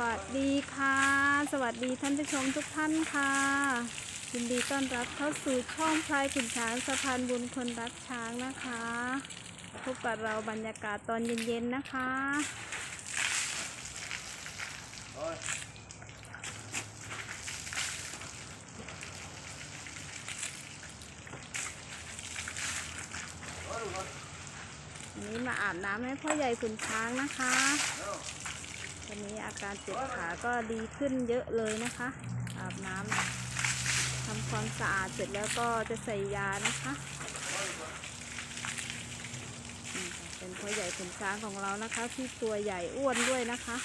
วัสดีค่ะ สวัสดีท่านผู้ชมทุกท่านค่ะยินดีต้อนรับเข้าสู่ช่องพลายขุนช้างสะพานบุญคนรักช้างนะคะพบกับเราบรรยากาศตอนเย็นๆนะคะวันนี้มาอาบน้ำให้พ่อใหญ่ขุนช้างนะคะ วันนี้อาการเจ็บขาก็ดีขึ้นเยอะเลยนะคะ อาบน้ำทำความสะอาดเสร็จแล้วก็จะใส่ยานะคะเป็นพ่อใหญ่ขุนช้างของเรานะคะ ที่ตัวใหญ่อ้วนด้วยนะคะ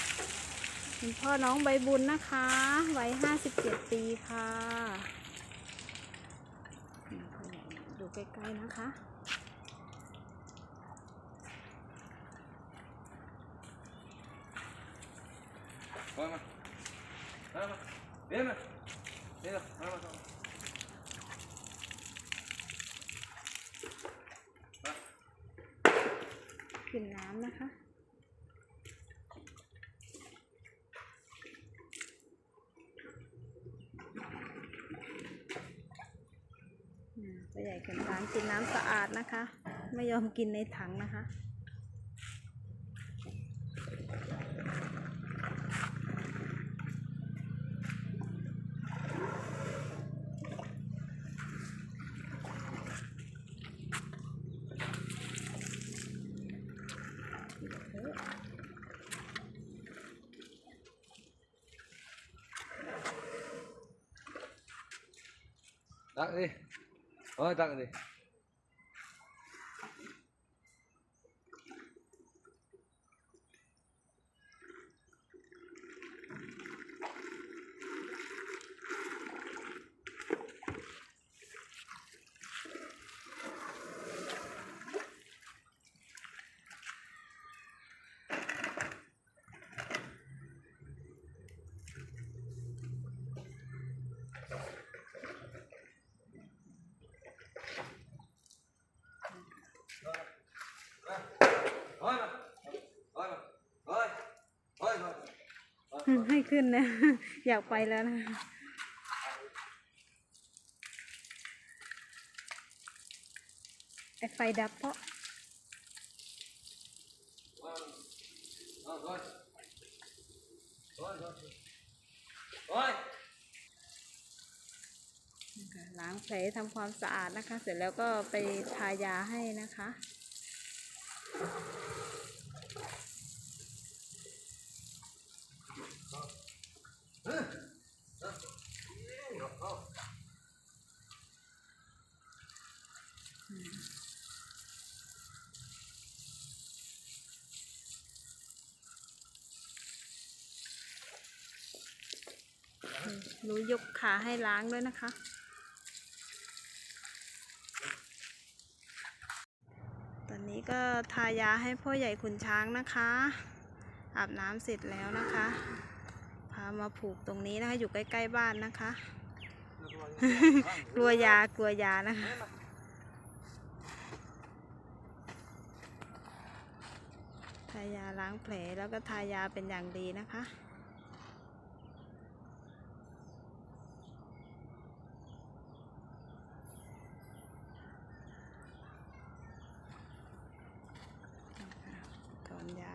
เป็นพ่อน้องใบบุญนะคะวัยห้าสิบเจ็ดปีค่ะ ดูใกล้ๆนะคะ Vamos. Vamos. Ven. Ven. Vamos. vamos. กินน้ำนะคะตัวใหญ่ขนช้างกินน้ำสะอาดนะคะ ไม่ยอมกินในถังนะคะ 打个的我也打个的 ขึ้นนะ อยากไปแล้วนะไอไฟดับเพราะล้างแผลทำความสะอาดนะคะ เสร็จแล้วก็ไปทายาให้นะคะ รูยกขาให้ล้างด้วยนะคะ ตอนนี้ก็ทายาให้พ่อใหญ่ขุนช้างนะคะ อาบน้ำเสร็จแล้วนะคะ พามาผูกตรงนี้นะคะ อยู่ใกล้ ๆ บ้านนะคะ กลัวยากลัวยานะคะทายาล้างแผลแล้วก็ทายาเป็นอย่างดีนะคะ ถอนยา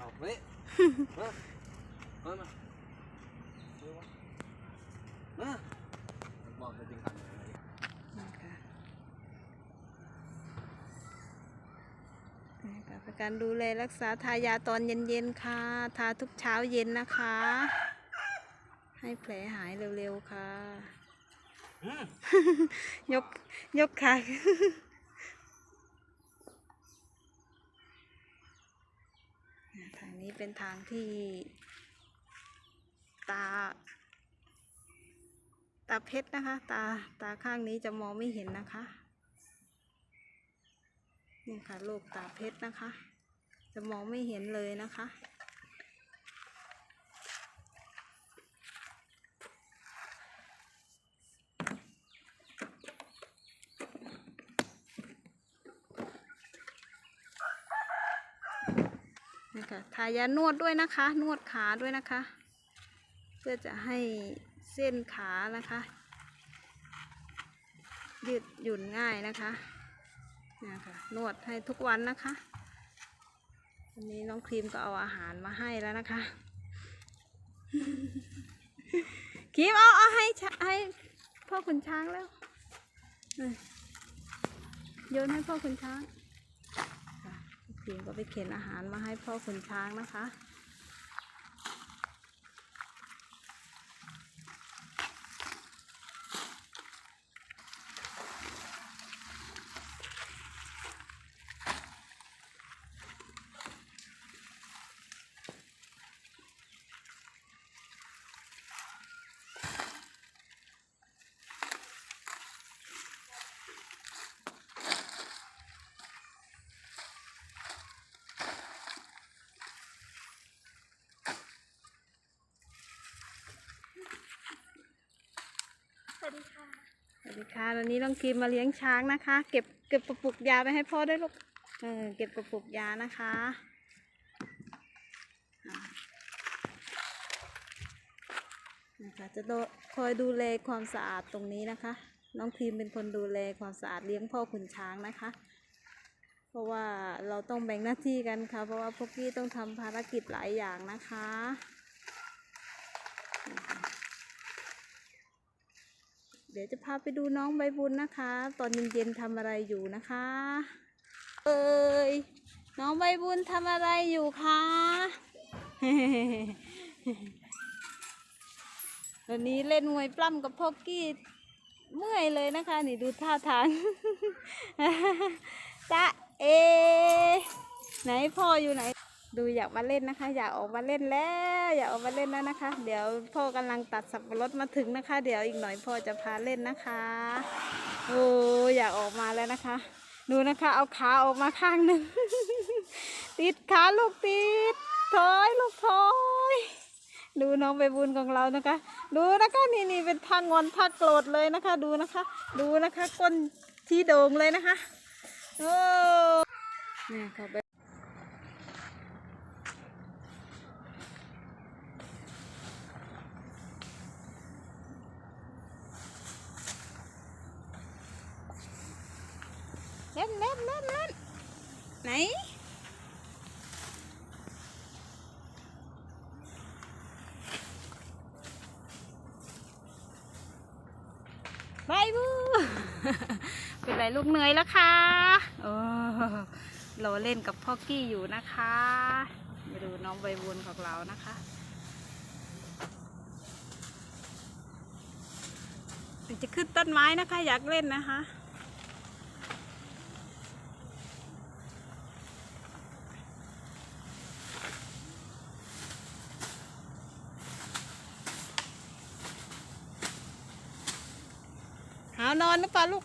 học การดูแลรักษาทายาตอนเย็นๆค่ะ ทาทุกเช้าเย็นนะคะ ให้แผลหายเร็วๆค่ะ ยก ยกขาทาง นี้เป็นทางที่ตา ตาเพชรนะคะ ตาตาข้างนี้จะมองไม่เห็นนะคะ นี่ค่ะโลกตาเพชรนะคะ จะมองไม่เห็นเลยนะคะ ทายานวดด้วยนะคะ นวดขาด้วยนะคะ เพื่อจะให้เส้นขานะคะ ยืดหยุ่นง่ายนะคะนี่ยค่ะนวดให้ทุกวันนะคะวันนี้น้องครีมก็เอาอาหารมาให้แล้วนะคะครีมเอาเอาให้ให้พ่อขุนช้างแล้วโยนให้พ่อขุนช้าง ครีมก็ไปเข็นอาหารมาให้พ่อขุนช้างนะคะ ค่ะวันนี้น้องครีมมาเลี้ยงช้างนะคะ เก็บเก็บกระปุกยาไปให้พ่อด้วยลูกเออเก็บกระปุกยานะคะนะคะจะคอยดูแลความสะอาดตรงนี้นะคะ น้องครีมเป็นคนดูแลความสะอาดเลี้ยงพ่อขุนช้างนะคะ เพราะว่าเราต้องแบ่งหน้าที่กันค่ะ เพราะว่าพวกพี่ต้องทำภารกิจหลายอย่างนะคะ เดี๋ยวจะพาไปดูน้องใบบุญนะคะ ตอนเย็นๆทำอะไรอยู่นะคะ เอ้ยน้องใบบุญทำอะไรอยู่คะวันนี้เล่นมวยปล้ำกับพ่อกี้เมื่อยเลยนะคะ นี่ดูท่าทางจ๊ะเอ ไหนพ่ออยู่ไหน ดูอยากมาเล่นนะคะ อยากออกมาเล่นแล้ว อยากออกมาเล่นแล้วนะคะ เดี๋ยวพ่อกำลังตัดสับปะรดมาถึงนะคะ เดี๋ยวอีกหน่อยพ่อจะพาเล่นนะคะโอ้อยากออกมาแล้วนะคะ ดูนะคะ เอาขาออกมาข้างหนึ่งติดขาลูกติดถอยลูกถอยดูน้องใบบุญของเรานะคะ ดูนะคะนี่นี่เป็นท่างอนท่าโกรธเลยนะคะ ดูนะคะ ดูนะคะก้นที่โด่งเลยนะคะโอ้เนี่ยค่ะ เล่นเล่นเล่นไหนไปบูเป็นไรลูกเหนื่อยแล้วคะโอ้เราเล่นกับพ่อกี้อยู่นะคะมาดูน้องใบบุญของเรานะคะจะขึ้นต้นไม้นะคะ อยากเล่นนะคะ นอนหรือเปล่าลูก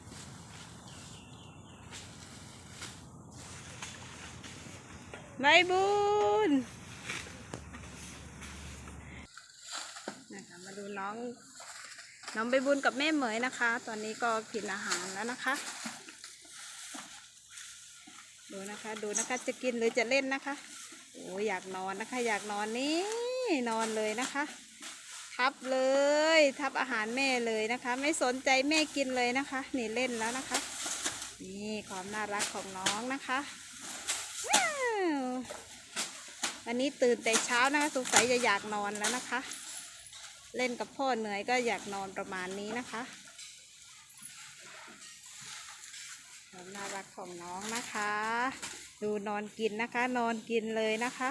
ใบบุญนะคะมาดูน้อง น้องใบบุญกับแม่เหมยนะคะ ตอนนี้ก็กินอาหารแล้วนะคะ ดูนะคะดูนะคะจะกินหรือจะเล่นนะคะโอ้ยอยากนอนนะคะ อยากนอนนี่นอนเลยนะคะ ทับเลย ทับอาหารแม่เลยนะคะ ไม่สนใจแม่กินเลยนะคะ นี่เล่นแล้วนะคะ นี่ความน่ารักของน้องนะคะวันนี้ตื่นแต่เช้านะคะสงสัยจะอยากนอนแล้วนะคะ เล่นกับพ่อเหนื่อยก็อยากนอนประมาณนี้นะคะความน่ารักของน้องนะคะ ดูนอนกินนะคะ นอนกินเลยนะคะ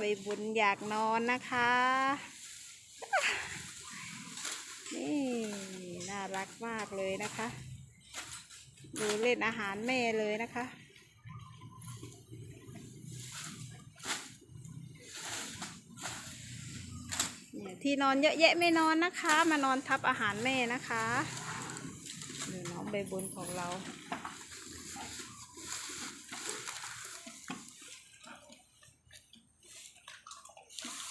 ใบบุญอยากนอนนะคะ นี่น่ารักมากเลยนะคะ ดูเล่นอาหารแม่เลยนะคะเนี่ยที่นอนเยอะแยะไม่นอนนะคะ มานอนทับอาหารแม่นะคะดูน้องใบบุญของเรา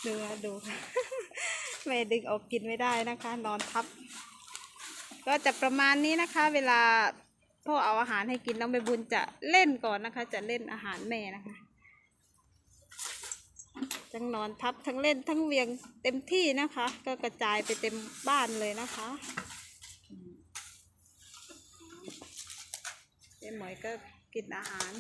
ดูนะดูแม่ดึงออกกินไม่ได้นะคะ นอนทับ ก็จะประมาณนี้นะคะ เวลาพ่อเอาอาหารให้กินน้องใบบุญจะเล่นก่อนนะคะ จะเล่นอาหารแม่นะคะทั้งนอนทับทั้งเล่นทั้งเวียงเต็มที่นะคะ ก็กระจายไปเต็มบ้านเลยนะคะเจ๊หมวยก็กินอาหาร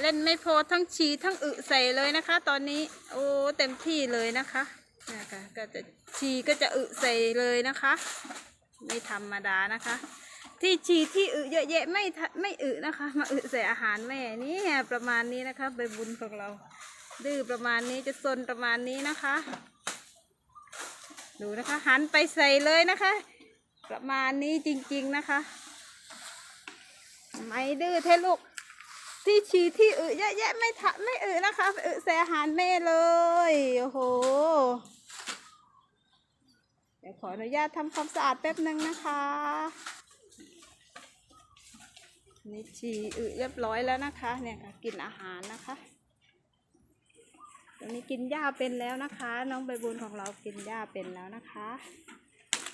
เล่นไม่พอทั้งฉีทั้งอึใส่เลยนะคะ ตอนนี้ โอ้เต็มที่เลยนะคะนะคะก็จะฉีก็จะอึใส่เลยนะคะไม่ธรรมดานะคะ ที่ฉีที่อึเยอะแยะไม่ไม่อึนะคะ มาอึใส่อาหารแม่นี่ประมาณนี้นะคะใบบุญของเรา ดื้อประมาณนี้จะซนประมาณนี้นะคะ ดูนะคะหันไปใส่เลยนะคะ ประมาณนี้จริงๆนะคะ ไม่ดื้อเทลูก ที่ฉี่ที่อึเยอะแยะไม่ทะไม่อึนะคะอึใส่อาหารแม่เลยโอ้โหเดี๋ยวขออนุญาตทำความสะอาดแป๊บหนึ่งนะคะนี่ฉี่อึเรียบร้อยแล้วนะคะ เนี่ยค่ะกินอาหารนะคะตอนนี้กินหญ้าเป็นแล้วนะคะ น้องใบบุญของเรากินหญ้าเป็นแล้วนะคะ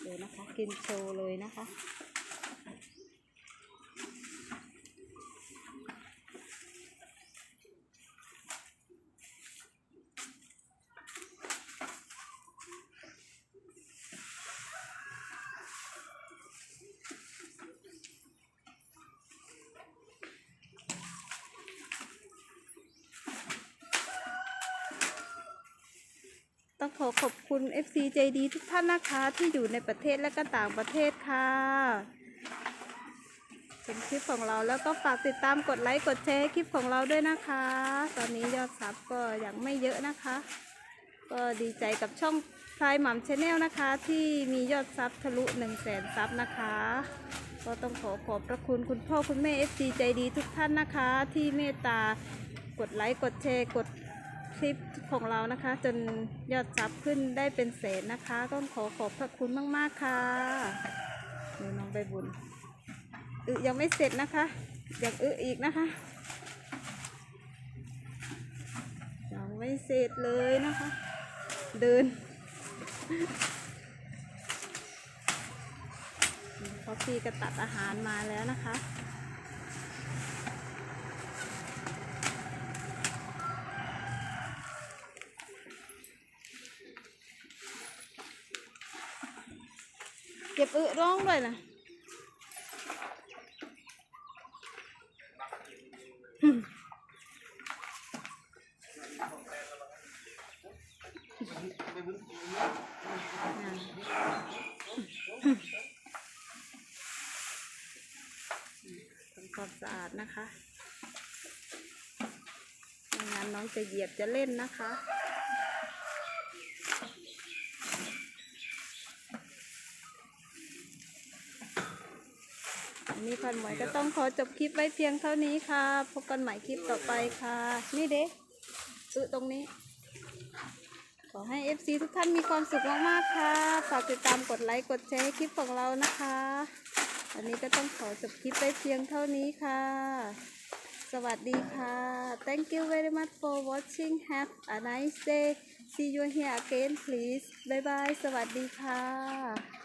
ดี๋ยวนะคะ กินโชว์เลยนะคะ ต้องขอขอบคุณ FC ใจดีทุกท่านนะคะที่อยู่ในประเทศและก็ต่างประเทศค่ะเป็นคลิปของเราแล้วก็ฝากติดตามกดไลค์กดแชร์คลิปของเราด้วยนะคะ ตอนนี้ยอดซับก็ยังไม่เยอะนะคะ ก็ดีใจกับช่องพลายหม่ำชาแนลนะคะ ที่มียอดซับทะลุ1 0 0 0 0แสนซับนะคะ ก็ต้องขอขอบพระคุณคุณพ่อคุณแม่ FC ใจดีทุกท่านนะคะ ที่เมตตากดไลค์กดแชร์กด ลิปของเรานะคะ จนยอดซับขึ้นได้เป็นแสนนะคะก็ขอขอบพระคุณมาก ๆ ค่ะนี่น้องใบบุญอึยังไม่เสร็จนะคะยังอึอีกนะคะยังไม่เสร็จเลยนะคะ เดินพอพี่ก็ตัดอาหารมาแล้วนะคะ เก็บอึร้องด้วยนะทำความสะอาดนะคะไม่งั้นน้องจะเหยียบจะเล่นนะคะ นี้พันหมวยก็ต้องขอจบคลิปไว้เพียงเท่านี้ค่ะพบกันใหม่คลิปต่อไปค่ะ นี่เด็กอึตรงนี้ ขอให้ FC ทุกท่านมีความสุขมากๆค่ะ ฝากติดตามกดไลค์กดแชร์คลิปของเรานะคะอันนี้ก็ต้องขอจบคลิปไว้เพียงเท่านี้ค่ะ สวัสดีค่ะ thank you very much for watching have a nice day see you here again please bye bye สวัสดีค่ะ